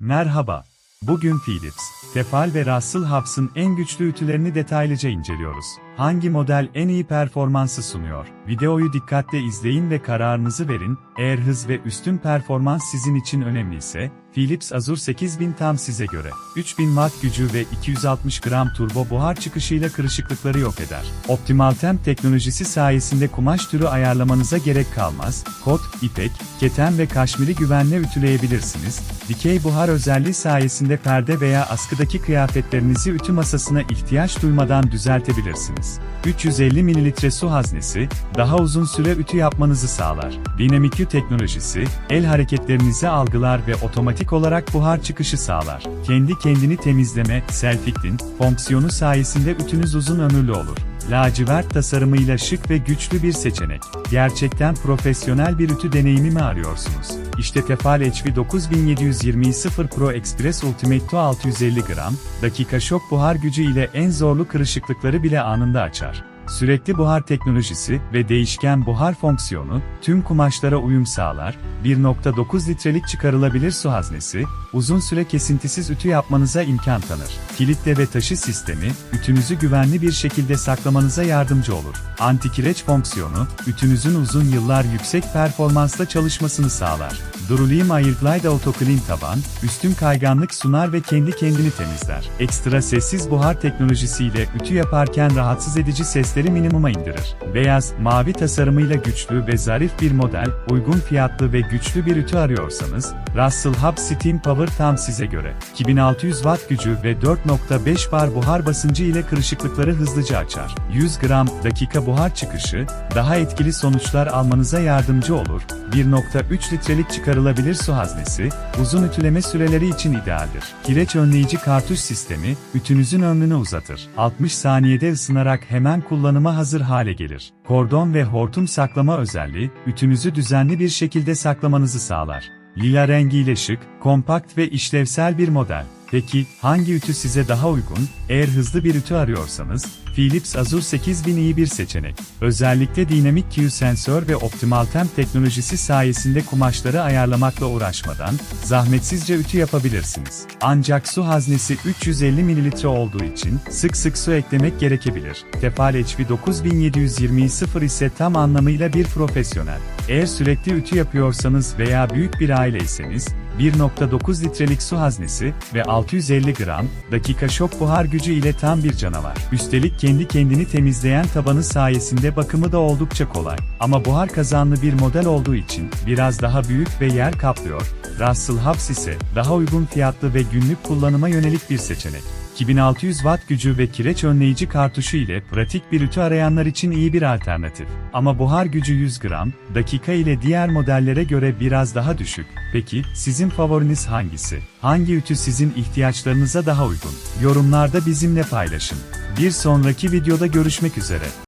Merhaba. Bugün Philips, Tefal ve Russell Hobbs'ın en güçlü ütülerini detaylıca inceliyoruz. Hangi model en iyi performansı sunuyor? Videoyu dikkatle izleyin ve kararınızı verin. Eğer hız ve üstün performans sizin için önemliyse, Philips Azure 8000 tam size göre. 3000 watt gücü ve 260 gram turbo buhar çıkışıyla kırışıklıkları yok eder. Optimal Temp teknolojisi sayesinde kumaş türü ayarlamanıza gerek kalmaz. Kot, ipek, keten ve kaşmiri güvenle ütüleyebilirsiniz. Dikey buhar özelliği sayesinde perde veya askıdaki kıyafetlerinizi ütü masasına ihtiyaç duymadan düzeltebilirsiniz. 350 ml su haznesi, daha uzun süre ütü yapmanızı sağlar. Dynamic Ü teknolojisi, el hareketlerinizi algılar ve otomatik olarak buhar çıkışı sağlar. Kendi kendini temizleme, self-clean, fonksiyonu sayesinde ütünüz uzun ömürlü olur. Lacivert tasarımıyla şık ve güçlü bir seçenek. Gerçekten profesyonel bir ütü deneyimi mi arıyorsunuz? İşte Tefal HP 9720 0 Pro Express Ultimate To 650 gram, dakika şok buhar gücü ile en zorlu kırışıklıkları bile anında açar. Sürekli buhar teknolojisi ve değişken buhar fonksiyonu tüm kumaşlara uyum sağlar. 1.9 litrelik çıkarılabilir su haznesi, uzun süre kesintisiz ütü yapmanıza imkan tanır. Kilitle ve taşı sistemi, ütünüzü güvenli bir şekilde saklamanıza yardımcı olur. Anti-kireç fonksiyonu, ütünüzün uzun yıllar yüksek performansla çalışmasını sağlar. Durulim Airglide Auto Clean taban, üstün kayganlık sunar ve kendi kendini temizler. Ekstra sessiz buhar teknolojisiyle ütü yaparken rahatsız edici sesleri minimuma indirir. Beyaz, mavi tasarımıyla güçlü ve zarif bir model, uygun fiyatlı ve güçlü bir ütü arıyorsanız, Russell Hub Steam Power tam size göre. 2600 watt gücü ve 4.5 bar buhar basıncı ile kırışıklıkları hızlıca açar. 100 gram dakika buhar çıkışı, daha etkili sonuçlar almanıza yardımcı olur. 1.3 litrelik çıkarılabilir su haznesi, uzun ütüleme süreleri için idealdir. Kireç önleyici kartuş sistemi, ütünüzün ömrünü uzatır. 60 saniyede ısınarak hemen kullanıma hazır hale gelir. Kordon ve hortum saklama özelliği, ütünüzü düzenli bir şekilde saklamanızı sağlar. Lila rengiyle şık, kompakt ve işlevsel bir model. Peki, hangi ütü size daha uygun? Eğer hızlı bir ütü arıyorsanız, Philips Azure 8000 iyi bir seçenek. Özellikle Dynamic Q sensör ve Optimal Temp teknolojisi sayesinde kumaşları ayarlamakla uğraşmadan, zahmetsizce ütü yapabilirsiniz. Ancak su haznesi 350 ml olduğu için, sık sık su eklemek gerekebilir. Tefal HP 9720 0 ise tam anlamıyla bir profesyonel. Eğer sürekli ütü yapıyorsanız veya büyük bir aileyseniz, 1.9 litrelik su haznesi ve 650 gram dakika şok buhar gücü ile tam bir canavar. Üstelik kendi kendini temizleyen tabanı sayesinde bakımı da oldukça kolay. Ama buhar kazanlı bir model olduğu için biraz daha büyük ve yer kaplıyor. Russell Hobbs ise daha uygun fiyatlı ve günlük kullanıma yönelik bir seçenek. 2600 watt gücü ve kireç önleyici kartuşu ile pratik bir ütü arayanlar için iyi bir alternatif. Ama buhar gücü 100 gram, dakika ile diğer modellere göre biraz daha düşük. Peki, sizin favoriniz hangisi? Hangi ütü sizin ihtiyaçlarınıza daha uygun? Yorumlarda bizimle paylaşın. Bir sonraki videoda görüşmek üzere.